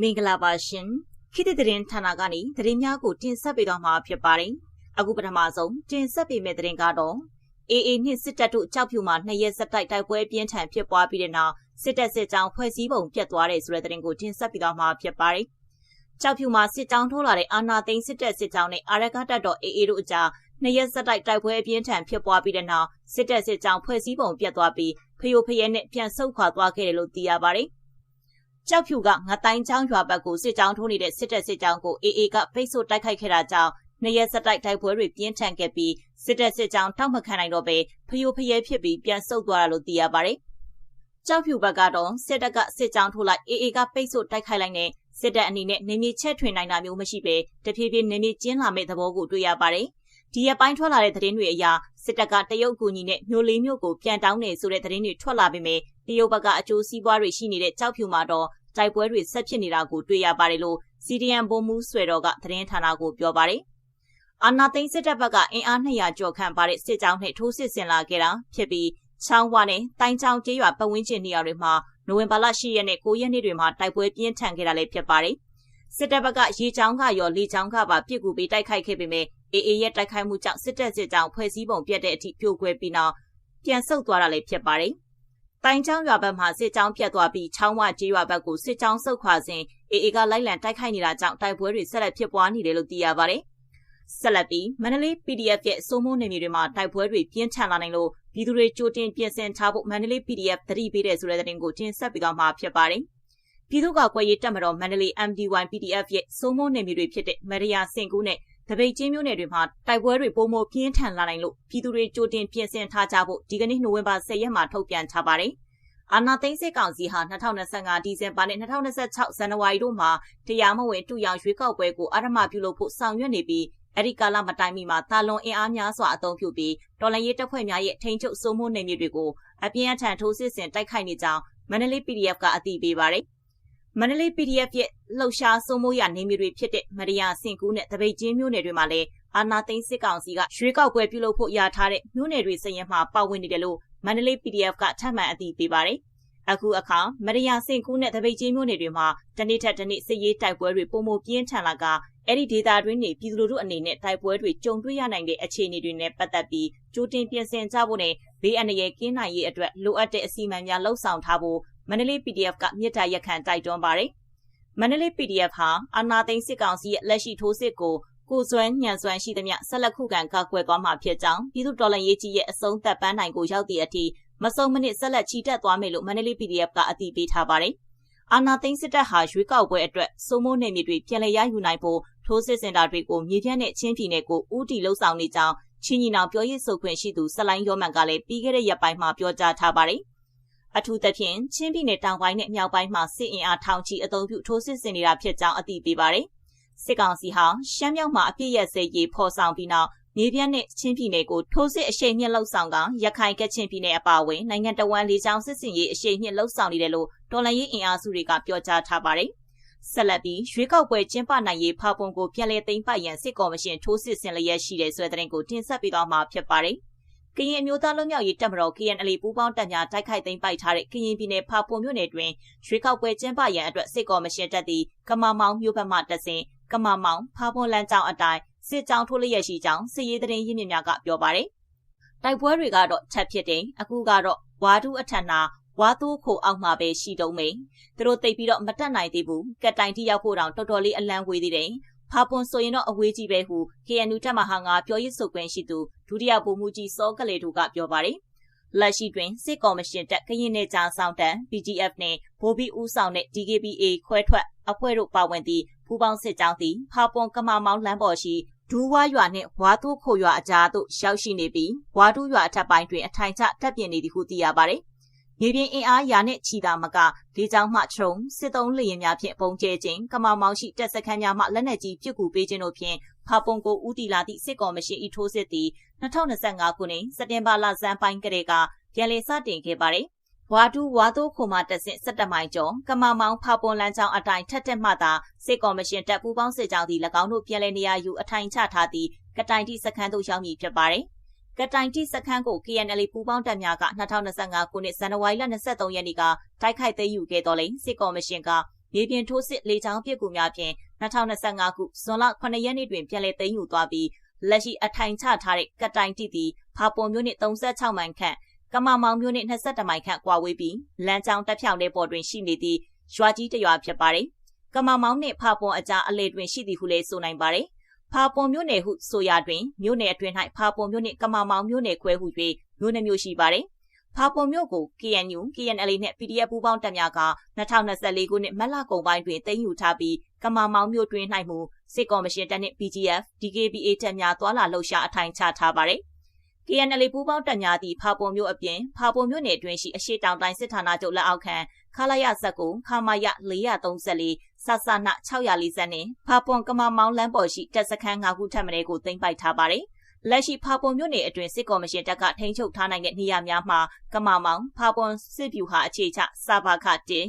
မင်္ဂလာပါရှင်ခေတ်သစ်သတင်းဌာနကနေသတင်းများကိုတင်ဆက်ပေးတော့မှာဖြစ်ပါတယ်အခုပထမဆုံးတင်ဆက်ပေးမယ့်သတင်းကတော့ AA နှင့်စစ်တပ်တို့ကြောက်ဖြူမှာနှစ်ရက်ဆက်တိုက်တိုက်ပွဲပြင်းထန်ဖြစ်ပွားပြီးတဲ့နောက်စစ်တပ်စစ်ကြောင်းဖွဲ့စည်းပုံပြတ်သွားတဲ့ဆိုတဲ့သတင်းကိုတင်ဆက်ပေးတော့မှာဖြစ်ပါတယ်ကြောက်ဖြူမှာစစ်ကြောင်းထိုးလာတဲ့အာနာသိန်းစစ်တပ်စစ်ကြောင်းနဲ့အာရကတပ်တော် AA တို့အကြား နှစ်ရက်ဆက်တိုက်တိုက်ပွဲအပြင်းထန်ဖြစ်ပွားပြီးတဲ့နောက်စစ်တပ်စစ်ကြောင်းဖွဲ့စည်းပုံပြတ်သွားပြီးဖျို့ဖျဲနဲ့ပြန်ဆုတ်ခွာသွားခဲ့တယ်လို့သိရပါတယ်။ကြောက်ဖြူကငတိုင်းချောင်းရွာဘက်ကိုစစ်ကြောင်းထိုးနေတဲ့စစ်တပ်စစ်ကြောင်းကို AA ကဖိတ်ဆို့တိုက်ခိုက်ခဲ့တာကြောင့်နှစ်ရက်ဆက်တိုက်တိုက်ပွဲတွေပြင်းထန်ခဲ့ပြီးစစ်တပ်စစ်ကြောင်းတောက်မခံနိုင်တော့ပဲဖျို့ဖျဲဖြစ်ပြီးပြန်ဆုတ်သွားတာလို့သိရပါတယ်။ကြောက်ဖြူဘက်ကတော့စစ်တပ်ကစစ်ကြောင်းထိုးလိုက် AA ကပိတ်ဆို့တိုက်ခိုက်လိုက်တဲ့စစ်တပ်အနေနဲ့နေမြေချက်ထွင်နိုင်တာမျိုးမရှိပဲတဖြည်းဖြည်းနေမြေကျင်းလာမဲ့သဘောကိုတွေ့ရပါတယ်။ ဒီရက်ပိုင်းထွက်လာတဲ့သတင်းတွေအရစစ်တပ်ကတရုတ်ကူညီနဲ့မျိုးလေးမျိုးကိုပြန်တောင်းနေဆိုတဲ့သတင်းတွေထွက်လာပေမဲ့တရုတ်ဘက်ကအကျိုးစီးပွားတွေရှိနေတဲ့ကြောက်ဖြူမှာတော့တိုက်ပွဲတွေဆက်ဖြစ်နေတာကိုတွေ့ရပါတယ်လို့ CDN ဘုံမူဆွေတော်ကသတင်းဌာနကိုပြောပါတယ်။အာနာသိန်းစစ်တပ်ဘက်ကအင်အား200ကျော်ခန့်ပါတဲ့စစ်ကြောင်းနဲ့ထိုးစစ်ဆင်လာခဲ့တာဖြစ်ပြီးချောင်းဝါနဲ့တိုင်းချောင်းကျေးရွာပတ်ဝန်းကျင်နေရာတွေမှာနိုဝင်ဘာလ10ရက်နဲ့9ရက်နေ့တွေမှာတိုက်ပွဲပြင်းထန်ခဲ့တာလည်းဖြစ်ပါတယ်။စစ်တပ်ဘက်ကရေချောင်းကရောလေချောင်းကပါပြစ်ကူပေးတိုက်ခိုက်ခဲ့ပေမဲ့ အေအေရဲ့တိုက်ခိုက်မှုကြောင့်စစ်တပ်စစ်ကြောင်းဖွဲ့စည်းပုံပြတ်တဲ့အထိပြိုကွဲပြီးနောက်ပြန်ဆုတ်သွားတာလည်းဖြစ်ပါတယ်။တိုင်ချောင်းရွာဘက်မှာစစ်ကြောင်းပြတ်သွားပြီးချောင်းဝကျေးရွာဘက်ကိုစစ်ကြောင်းဆုတ်ခွာစဉ်အေအေကလိုက်လံတိုက်ခိုက်နေတာကြောင့်တိုက်ပွဲတွေဆက်လက်ဖြစ်ပွားနေတယ်လို့သိရပါတယ်။ဆက်လက်ပြီးမန္တလေး PDF ရဲ့စိုးမိုးနေမြေတွေမှာတိုက်ပွဲတွေပြင်းထန်လာနိုင်လို့ပြည်သူတွေကြိုတင်ပြင်ဆင်ထားဖို့မန္တလေး PDF သတိပေးတဲ့ဆိုတဲ့သတင်းကိုတင်ဆက်ပေးသွားမှာဖြစ်ပါတယ်။ပြည်သူ့ကကွယ်ရေးတပ်မတော်မန္တလေး MD1 PDF ရဲ့စိုးမိုးနေမြေတွေဖြစ်တဲ့မရယာစင်ကူးနဲ့ တပိတ်ချင်းမြို့နယ်တွေမှာတိုက်ပွဲတွေပုံမပြင်းထန်လာနိုင်လို့ပြည်သူတွေကြိုတင်ပြင်ဆင်ထားကြဖို့ဒီကနေ့နိုဝင်ဘာ10ရက်မှာထုတ်ပြန်ထားပါတယ်။အာနာသိန်းစစ်ကောင်စီဟာ2025ဒီဇင်ဘာနဲ့2026ဇန်နဝါရီတို့မှာတရားမဝင်တူရောင်ရွေးကောက်ပွဲကိုအာရမပြုလုပ်ဖို့ဆောင်ရွက်နေပြီးအဲ့ဒီကာလမတိုင်မီမှာတာလွန်အင်အားများစွာအသုံးပြုပြီးတော်လန်ရေးတပ်ဖွဲ့များရဲ့ထိန်းချုပ်စိုးမိုးနေမြေတွေကိုအပြင်းအထန်ထိုးစစ်ဆင်တိုက်ခိုက်နေကြောင်းမန္တလေး PDF ကအသိပေးပါတယ်။ မန္တလေး PDF ရဲ့လှုပ်ရှားစိုးမိုးရနေမြေတွေဖြစ်တဲ့မရယာစင်ကူးနဲ့တပိတ်ချင်းမြို့နယ်တွေမှာလည်းအာနာသိန်းစစ်ကောင်စီကရွှေကောက်ပွဲပြုလုပ်ဖို့ရထားတဲ့မြို့နယ်တွေစရင်မှာပါဝင်နေတယ်လို့မန္တလေး PDF ကထပ်မံအသိပေးပါတယ်။အခုအခါမရယာစင်ကူးနဲ့တပိတ်ချင်းမြို့နယ်တွေမှာတနေ့ထက်တနေ့စစ်ရေးတိုက်ပွဲတွေပုံမပြင်းထန်လာကအဲ့ဒီဒေတာတွင်းနေပြည်သူလူထုအနေနဲ့တိုက်ပွဲတွေကြုံတွေ့ရနိုင်တဲ့အခြေအနေတွေနဲ့ပတ်သက်ပြီးကြိုတင်ပြင်ဆင်ကြဖို့နဲ့ဘေးအန္တရာယ်ကင်းနိုင်ရေးအတွက်လိုအပ်တဲ့အစီအမံများလှုပ်ဆောင်ထားဖို့ မန္တလေး PDF ကမြစ်တာရက်ခံတိုက်တွန်းပါတယ်။မန္တလေး PDF ဟာအာနာသိန်းစစ်ကောင်စီရဲ့လက်ရှိထိုးစစ်ကိုကိုစွမ်းညံစွမ်းရှိသမျှဆက်လက်ခုခံကာကွယ်သွားမှာဖြစ်ကြောင်းပြည်သူတော်လှန်ရေးကြီးရဲ့အဆုံးသက်ပန်းနိုင်ကိုရောက်သည့်အထိမစုံမနစ်ဆက်လက်ချီတက်သွားမယ်လို့မန္တလေး PDF ကအတည်ပြုထားပါတယ်။အာနာသိန်းစစ်တပ်ဟာရွေးကောက်ပွဲအတွက်စိုးမိုးနယ်မြေတွေပြန်လည်ရယူနိုင်ဖို့ထိုးစစ်စင်တာတွေကိုမြေပြန့်တဲ့ချင်းပြည်နယ်ကိုဥတီလှုပ်ဆောင်နေကြောင်းချင်းညီနောင်ပြောရေးဆိုခွင့်ရှိသူဆလိုင်းရောမန်ကလည်းပြီးခဲ့တဲ့ရက်ပိုင်းမှာပြောကြားထားပါတယ်။ အထူးသဖြင့်ချင်းပြည်နယ်တောင်ပိုင်းနဲ့မြောက်ပိုင်းမှာစစ်အင်အားထောင်ချီအုံပြုထိုးစစ်ဆင်နေတာဖြစ်ကြောင်းအသိပေးပါတယ်။စစ်ကောင်စီဟာရှမ်းမြောက်မှာအပြစ်ရစဲရေးဖော်ဆောင်ပြီးနောက်မြေပြန့်နဲ့ချင်းပြည်နယ်ကိုထိုးစစ်အရှိန်မြင့်လှုပ်ဆောင်ကရခိုင်ကချင်ပြည်နယ်အပါအဝင်နိုင်ငံတော်ဝန်လေးချောင်းစစ်စင်ရေးအရှိန်မြင့်လှုပ်ဆောင်နေတယ်လို့တော်လှန်ရေးအင်အားစုတွေကပြောကြားထားပါတယ်။ဆက်လက်ပြီးရွေးကောက်ပွဲကျင်းပနိုင်ရေးဖောက်ပုံကိုပြန်လည်သိမ်းပိုက်ရန်စစ်ကော်မရှင်ထိုးစစ်ဆင်လျက်ရှိတဲ့ဆွဲတဲ့ရင်ကိုတင်ဆက်ပေးသွားမှာဖြစ်ပါတယ်။ ကရင်အမျိုးသားလွတ်မြောက်ရေးတပ်မတော် KNL ပူးပေါင်းတပ်များတိုက်ခိုက်သိမ်းပိုက်ထားတဲ့ကရင်ပြည်နယ်ဖာပွန်မြို့နယ်တွင်ရွေးကောက်ပွဲကျင်းပရန်အတွက်စစ်ကော်မရှင်တပ်သည်ကမာမောင်မြို့ဘက်မှတဆင်ကမာမောင်ဖာပွန်လမ်းကြောင်းအတိုင်းစစ်ကြောင်းထိုးလျက်ရှိကြောင်းစစ်ရေးသတင်းရင်းမြစ်များကပြောပါတယ်။တိုက်ပွဲတွေကတော့ချက်ဖြစ်တယ်။အခုကတော့ဝါဒုအထက်နာဝါသိုးခိုအောက်မှာပဲရှိတုံးမေသူတို့တိတ်ပြီးတော့မတက်နိုင်သေးဘူးကက်တိုင်တိရောက်ဖို့တောင်တော်တော်လေးအလန့်ဝေးသေးတယ် ဖာပွန်ဆိုရင်တော့အဝေးကြီးပဲဟု KNU တက်မဟာငါပြောရေးဆိုခွင့်ရှိသူဒုတိယဗိုလ်မှူးကြီးစောကလေးတို့ကပြောပါတယ်လက်ရှိတွင်စစ်ကော်မရှင်တပ်ကရင်နယ်ကြားဆောင်တန် PGF နှင့်ဗိုလ်ပြီးဦးဆောင်တဲ့ DKBA ခွဲထွက်အဖွဲ့တို့ပါဝင်သည့်ပူးပေါင်းစစ်ကြောင်းသည်ဖာပွန်ကမာမောင်းလမ်းပေါ်ရှိဒူးဝါရွာနှင့်ဝါတိုးခိုရွာအကြားသို့ရောက်ရှိနေပြီးဝါတူးရွာအထက်ပိုင်းတွင်အထိုင်ချတပ်ပြင်နေသည်ဟုသိရပါသည် မြေပြင်အင်အားရာနဲ့ချီတာမကလေကြောင်းမှချုံစစ်သုံးလေရင်များဖြင့်ပုံကျဲခြင်းကမာမောင်ရှိတပ်စခန်းများမှလက်နက်ကြီးပစ်ကူပေးခြင်းတို့ဖြင့်ဖာပုံကိုဦးတီလာသည့်စစ်ကော်မရှင်ဤထိုးစစ်သည်2025ခုနှစ်စက်တင်ဘာလဇန်ပိုင်းကလေးကပြန်လည်စတင်ခဲ့ပါတယ်ဝါတူဝါတိုးခိုမာတက်ဆင့်စက်တမိုင်ကျော်ကမာမောင်ဖာပွန်လန်းချောင်းအတိုင်းထက်တက်မှသာစစ်ကော်မရှင်တပ်ပူးပေါင်းစစ်ကြောင်းသည်၎င်းတို့ပြန်လည်နေရာယူအထိုင်ချထားသည့်ကတိုင်တိစခန်းသို့ရောက်မည်ဖြစ်ပါတယ်။ ကတိုင်တိစခန်းကို KNL ပူးပေါင်းတပ်များက2025ခုနှစ်ဇန်နဝါရီလ23ရက်နေ့ကတိုက်ခိုက်သိမ်းယူခဲ့တော်လဲစစ်ကော်မရှင်ကမြေပြင်ထိုးစစ်လေကြောင်းပစ်ကူများဖြင့်2025ခုဇွန်လ9ရက်နေ့တွင်ပြန်လည်သိမ်းယူသွားပြီးလက်ရှိအထိုင်ချထားတဲ့ကတိုင်တိတီဖာပွန်မြို့နှင့်36မိုင်ခန့်ကမမောင်မြို့နှင့်22မိုင်ခန့်ကွာဝေးပြီးလမ်းကြောင်းတက်ဖြောင်တဲ့ပေါ်တွင်ရှိနေသည့်ရွာကြီးတရွာဖြစ်ပါတယ်။ကမမောင်နှင့်ဖာပွန်အကြားအလေတွင်ရှိသည်ဟုလည်းဆိုနိုင်ပါတယ်။ ဖာပွန်မြို့နယ်ဟုဆိုရာတွင်မြို့နယ်အတွင်း၌ဖာပွန်မြို့နှင့်ကမမောင်မြို့နယ်ခွဲဟု၍မြို့နယ်မျိုးရှိပါတယ်။ဖာပွန်မြို့ကို KNU, KNL နှင့် PDF ပူးပေါင်းတပ်များက2024ခုနှစ်မတ်လကုန်ပိုင်းတွင်သိမ်းယူထားပြီးကမာမောင်မြို့တွင်၌မူစစ်ကော်မရှင်တပ်နှင့် PGF, DKBA တပ်များသွာလာလှုပ်ရှားအထိုင်ချထားပါတယ်။ KNL ပူးပေါင်းတပ်များသည့်ဖာပွန်မြို့အပြင်ဖာပွန်မြို့နယ်အတွင်းရှိအရှိတောင်တိုင်းစစ်ဌာနချုပ်လက်အောက်ခံခလာရဇက်ကိုခမာယ434ဆဆန640နဲ့ဖာပွန်ကမာမောင်လမ်းပေါ်ရှိတပ်စခန်း၅ခုထပ်မံကိုသိမ်းပိုက်ထားပါတယ်။လက်ရှိဖာပွန်မြို့နယ်အတွင်းစစ်ကော်မရှင်တပ်ကထိန်းချုပ်ထားနိုင်တဲ့နေရာများမှာကမာမောင်ဖာပွန်စစ်ဗျူဟာအခြေချစာဘာခတင်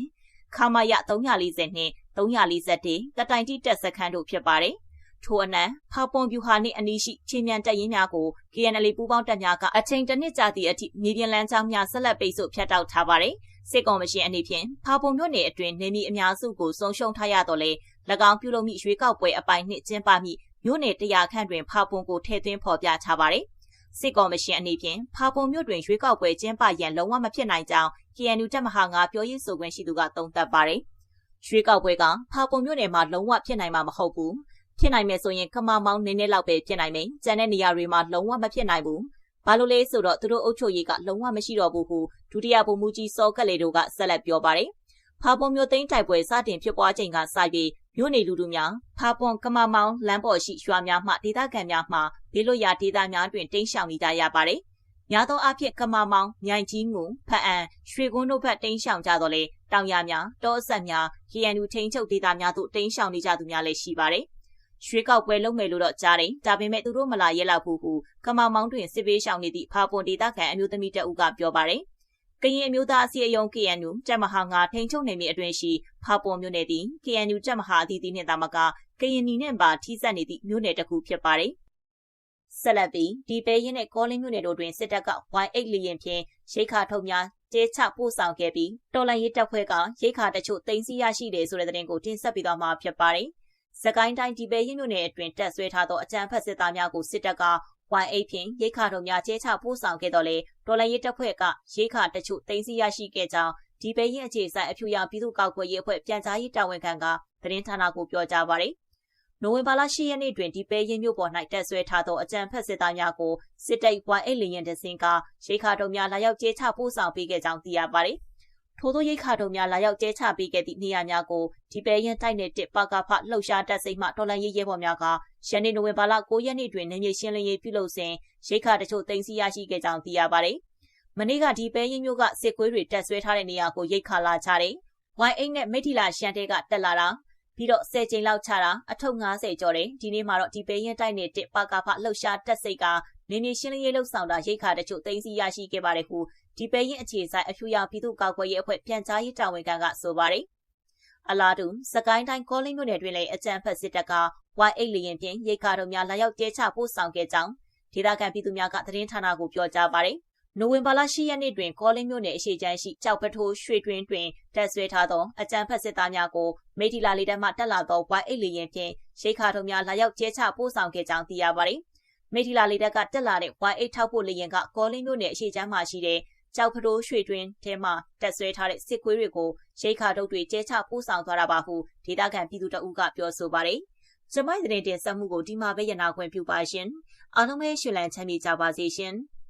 ခမာယ340နှင့်341ကတိုင်တိတက်စခန်းတို့ဖြစ်ပါတယ်။ ထိုအနံဖာပွန်ဗျူဟာနှင့်အနီးရှိချင်းမြန်တပ်ရင်းများကို KNL ပူးပေါင်းတပ်များကအချိန်တစ်နှစ်ကြာသည့်အထိမြေပြင်လမ်းကြောင်းများဆက်လက်ပိတ်ဆို့ဖျက်တောက်ထားပါတယ်။စစ်ကောင်မရှင်အနေဖြင့်ဖာပွန်မြို့နယ်အတွင်းနေမီအများစုကိုဆုံးရှုံးထားရတော့လေ၎င်းပြုလုပ်မိရွေးကောက်ပွဲအပိုင်းနှစ်ကျင်းပမိမြို့နယ်တရာခန့်တွင်ဖာပွန်ကိုထည့်သွင်းဖော်ပြထားပါတယ်။စစ်ကော်မရှင်အနေဖြင့်ဖာပွန်မြို့တွင်ရွေးကောက်ပွဲကျင်းပရန်လုံးဝမဖြစ်နိုင်ကြောင်း KNU တပ်မဟာ9ပြောရေးဆိုခွင့်ရှိသူကသုံးသပ်ပါတယ်။ရွှေကောက်ပွဲကဖာပုံမြို့နယ်မှာလုံးဝဖြစ်နိုင်မှာမဟုတ်ဘူး ဖြစ်နိုင်မယ်ဆိုရင်ကမာမောင်းနည်းနည်းလောက်ပဲဖြစ်နိုင်မယ်ကျန်တဲ့နေရာတွေမှာလုံးဝမဖြစ်နိုင်ဘူးဘာလို့လဲဆိုတော့သူတို့အုပ်ချုပ်ရေးကလုံးဝမရှိတော့ဘူးဟုဒုတိယဗိုလ်မှူးကြီးစောကလေးတို့ကဆက်လက်ပြောပါတယ်ဖာပွန်မြို့သိမ်းတိုက်ပွဲစတင်ဖြစ်ပွားချိန်ကစပြီးမြို့နေလူလူများဖာပွန်ကမမောင်လမ်းပေါ်ရှိရွာများမှဒေသခံများမှဘေးလွတ်ရာဒေသများတွင်တိမ်းရှောင်နေကြရပါတယ်။များသောအားဖြင့်ကမာမောင်မြိုင်ကြီးငူဖအံရွှေကုန်းတို့ဘက်တိမ်းရှောင်ကြတော့လေတောင်ရများတောအဆက်များ KNU ထိန်းချုပ်ဒေသများသို့တိမ်းရှောင်နေကြသူများလည်းရှိပါတယ်။ ရွှေကောက်ပွဲလုပ်မယ်လို့တော့ကြားတယ်။ဒါပေမဲ့သူတို့မလာရဲလောက်ဘူးဟုကမောင်မောင်းတွင်စစ်ပေးရှောင်နေသည့်ဖာပွန်ဒေသခံအမျိုးသမီးတအုပ်ကပြောပါတယ်။ကရင်အမျိုးသားအစည်းအရုံး KNU တပ်မဟာ9ထိန်းချုပ်နေမည်အတွင်ရှိဖာပွန်မြို့နယ်သည် KNU တပ်မဟာအသီးသီးနှင့်တာမကကရင်နီနှင့်ပါထိစပ်နေသည့်မြို့နယ်တစ်ခုဖြစ်ပါတယ်။ဆက်လက်ပြီးဒီပဲရင်နဲ့ကောလင်းမြို့နယ်တို့တွင်စစ်တပ်က Y8 လျင်ဖြင့်ရိခါထုတ်များကျဲချပို့ဆောင်ခဲ့ပြီးတော်လိုင်းရေးတပ်ဖွဲ့ကရိခါတချို့တင်စီရရှိတယ်ဆိုတဲ့သတင်းကိုတင်ဆက်ပေးသွားမှာဖြစ်ပါတယ်။ စကိုင်းတိုင်းဒီပဲရင်မြို့နယ်အတွင်းတက်ဆွဲထားသောအကြမ်းဖက်စစ်သားများကိုစစ်တပ်က Y8 ဖြင့်ရိခါတို့များကျဲချပို့ဆောင်ခဲ့တော့လေတော်လိုင်းရေးတပ်ဖွဲ့ကရိခါတချို့တင်စီရရှိခဲ့ကြောင်းဒီပဲရင်အခြေဆိုင်အဖြူရောင်ပြည်သူ့ကောက်ွယ်ရေးအဖွဲ့ပြန်ကြားရေးတာဝန်ခံကသတင်းဌာနကိုပြောကြားပါတယ်။နိုဝင်ဘာလ10ရက်နေ့တွင်ဒီပဲရင်မြို့ပေါ်၌တက်ဆွဲထားသောအကြံဖက်စစ်သားများကိုစစ်တပ် Y8 လျင်တစင်ကရိခါတုံများလာရောက်ကျဲချပို့ဆောင်ပေးခဲ့ကြောင်းသိရပါတယ်။ ထို့သောရိခါတုံများလာရောက်ကျဲချပေးခဲ့သည့်နေရာများကိုဒီပဲရင်တိုက်နယ်တစ်ပါကဖလှုပ်ရှားတပ်စိတ်မှတော်လန်ရေးရဲဘော်များကယနေ့နိုဝင်ဘာလ9ရက်နေ့တွင်နေမြေရှင်းလင်းရေးပြုလုပ်စဉ်ရိခါတချို့တင်စီရရှိခဲ့ကြောင်းသိရပါတယ်။မနေ့ကဒီပဲရင်မြို့ကစစ်ကွေးတွေတက်ဆွဲထားတဲ့နေရာကိုရိတ်ခါလာကြတယ်။ Y8 နဲ့မိထီလာရှန်တဲကတက်လာတာပြီးတော့10ချိန်လောက်ချတာအထုပ်90ကျော်တယ်ဒီနေ့မှာတော့ဒီပေရင်တိုက်နေတဲ့ပါကာဖလှုပ်ရှားတက်စိတ်ကနေမြေရှင်းလင်းရေးလှုပ်ဆောင်တာရိတ်ခါတချို့သိမ်းဆီးရရှိခဲ့ပါတယ်ဟု ဒီပေရင်အခြေဆိုင်အဖြူရောင်ပြည်သူ့ကောက်ွယ်ရေးအဖွဲ့ပြန်ကြားရေးတာဝန်ခံကဆိုပါတယ်အလားတူစကိုင်းတိုင်းကောလင်းမြို့နယ်တွင်လည်းအကြံဖက်စစ်တပ်က Y8 လျင်ဖြင့်ရိတ်ခါတို့များလာရောက်ကျဲချပို့ဆောင်ခဲ့ကြောင်းဒေသခံပြည်သူများကသတင်းဌာနကိုပြောကြားပါတယ်။နိုဝင်ဘာလ10ရက်နေ့တွင်ကောလင်းမြို့နယ်အရှိချမ်းရှိကြောက်ပထိုးရွှေတွင်တွင်တက်ဆွဲထားသောအကြံဖက်စစ်သားများကိုမိထီလာလေတပ်မှတက်လာသော Y8 လေရင်ဖြင့်ရိတ်ခါထုံများလာရောက်ကျဲချပို့ဆောင်ခဲ့ကြောင်းသိရပါတယ်။မိထီလာလေတပ်ကတက်လာတဲ့ Y8 ထောက်ဖို့လေရင်ကကောလင်းမြို့နယ်အရှိချမ်းမှရှိတဲ့ ကြောက်ဖတိုးရွှေတွင်ထဲမှတက်ဆွဲထားတဲ့စစ်ကွေးတွေကိုရိတ်ခါတုပ်တွေကျဲချပို့ဆောင်သွားတာပါဟုဒေသခံပြည်သူတအုပ်ကပြောဆိုပါတယ်။ကျမိုင်းတဲ့တင်ဆက်မှုကိုဒီမှာပဲရနာခွင့်ပြုပါရှင်။အားလုံးပဲရှင်လန်းချမ်းမြေကြပါစေရှင်။